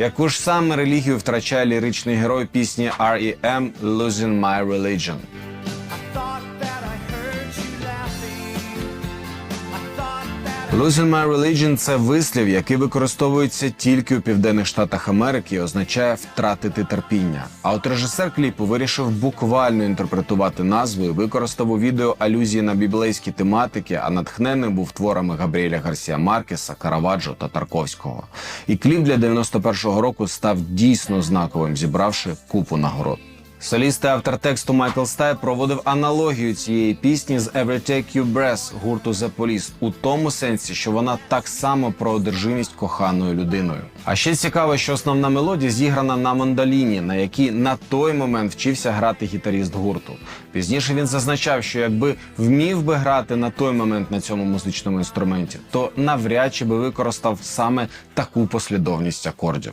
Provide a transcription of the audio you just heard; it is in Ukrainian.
Яку ж саме релігію втрачає ліричний герой пісні R.E.M. «Losing My Religion»? Losing My Religion – це вислів, який використовується тільки у південних штатах Америки і означає втратити терпіння. А от режисер кліпу вирішив буквально інтерпретувати назву і використав у відео алюзії на біблейські тематики, а натхненним був творами Габріеля Гарсія Маркеса, Караваджо та Тарковського. І кліп для 91-го року став дійсно знаковим, зібравши купу нагород. Соліст і автор тексту Майкл Стай проводив аналогію цієї пісні з Every Take You Breath гурту The Police у тому сенсі, що вона так само про одержимість коханою людиною. А ще цікаво, що основна мелодія зіграна на мандоліні, на якій на той момент вчився грати гітаріст гурту. Пізніше він зазначав, що якби вмів би грати на той момент на цьому музичному інструменті, то навряд чи би використав саме таку послідовність акордів.